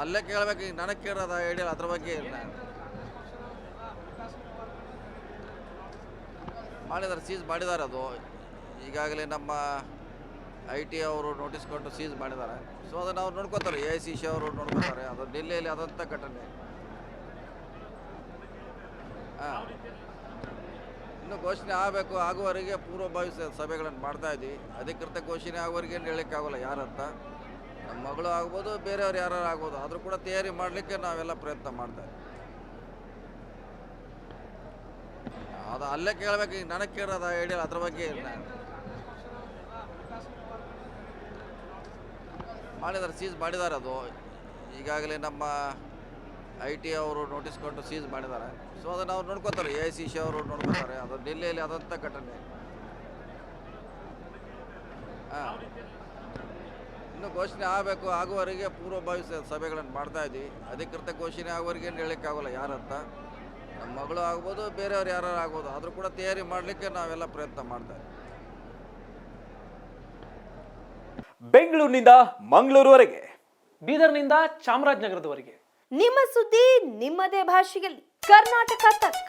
ಅಲ್ಲೇ ಕೇಳಬೇಕು ಈಗ ನನಗೆ ಕೇಳೋದ ಹೇಳಿ ಅದ್ರ ಬಗ್ಗೆ ಇಲ್ಲ. ಮಾಡಿದ್ದಾರೆ ಸೀಸ್ ಮಾಡಿದ್ದಾರೆ ಅದು. ಈಗಾಗಲೇ ನಮ್ಮ ಐ ಟಿ ಅವರು ನೋಟಿಸ್ ಕೊಟ್ಟು ಸೀಸ್ ಮಾಡಿದ್ದಾರೆ ಸೊ ಅದನ್ನು ಅವ್ರು ನೋಡ್ಕೋತಾರೆ ಎ ಐ ಸಿ ಸಿ ಅವರು ನೋಡ್ಕೋತಾರೆ, ಅದು ಡೆಲ್ಲಿಯಲ್ಲಿ ಆದಂಥ ಘಟನೆ. ಹಾಂ. ಇನ್ನು ಘೋಷಣೆ ಆಗಬೇಕು, ಆಗುವವರೆಗೆ ಪೂರ್ವಭಾವಿ ಸಭೆಗಳನ್ನು ಮಾಡ್ತಾ ಇದ್ದೀವಿ ಅಧಿಕೃತ ಘೋಷಣೆ ಆಗುವವರೆಗೆ ಏನು ಹೇಳೋಕ್ಕಾಗಲ್ಲ, ಯಾರಂತ. ನಮ್ಮ ಮಗಳು ಆಗ್ಬೋದು, ಬೇರೆಯವ್ರು ಯಾರು ಆಗ್ಬೋದು, ಆದರೂ ಕೂಡ ತಯಾರಿ ಮಾಡಲಿಕ್ಕೆ ನಾವೆಲ್ಲ ಪ್ರಯತ್ನ ಮಾಡ್ತಾ ಅದು ಅಲ್ಲೇ ಕೇಳಬೇಕು, ಈಗ ನನಗೆ ಕೇಳೋದ ಹೇಳಿ ಅದ್ರ ಬಗ್ಗೆ ಮಾಡಿದ್ದಾರೆ ಸೀಸ್ ಮಾಡಿದ್ದಾರೆ ಅದು. ಈಗಾಗಲೇ ನಮ್ಮ ಐ ಟಿ ಅವರು ನೋಟಿಸ್ ಕೊಟ್ಟು ಸೀಸ್ ಮಾಡಿದ್ದಾರೆ ಸೊ ಅದನ್ನು ಅವ್ರು ನೋಡ್ಕೋತಾರೆ ಎ ಐ ಸಿ ಸಿ ಅವರು ನೋಡ್ಕೋತಾರೆ, ಅದು ಡೆಲ್ಲಿಯಲ್ಲಿ ಆದಂಥ ಘಟನೆ. ಹಾಂ. ಇನ್ನು ಘೋಷಣೆ ಆಗಬೇಕು ಆಗುವವರೆಗೆ ಪೂರ್ವಭಾವಿ ಸಭೆಗಳನ್ನು ಮಾಡ್ತಾ ಇದ್ದೀವಿ ಅಧಿಕೃತ ಘೋಷಣೆ ಆಗುವವರೆಗೆ ಏನು ಹೇಳೋಕ್ಕಾಗಲ್ಲ ಯಾರಂತ. ನಮ್ಮ ಮಗಳು ಆಗ್ಬೋದು ಬೇರೆಯವ್ರು ಯಾರು ಆಗ್ಬೋದು ಆದರೂ ಕೂಡ ತಯಾರಿ ಮಾಡಲಿಕ್ಕೆ ನಾವೆಲ್ಲ ಪ್ರಯತ್ನ ಮಾಡ್ತಾ ಇದ್ದೀವಿ ಬೆಂಗಳೂರಿನಿಂದ ಮಂಗಳೂರುವರೆಗೆ ಬೀದರ್ನಿಂದ ಚಾಮರಾಜನಗರದವರೆಗೆ. ನಿಮ್ಮ ಸುದ್ದಿ ನಿಮ್ಮದೇ ಭಾಷೆಯಲ್ಲಿ. ಕರ್ನಾಟಕ ತಕ್.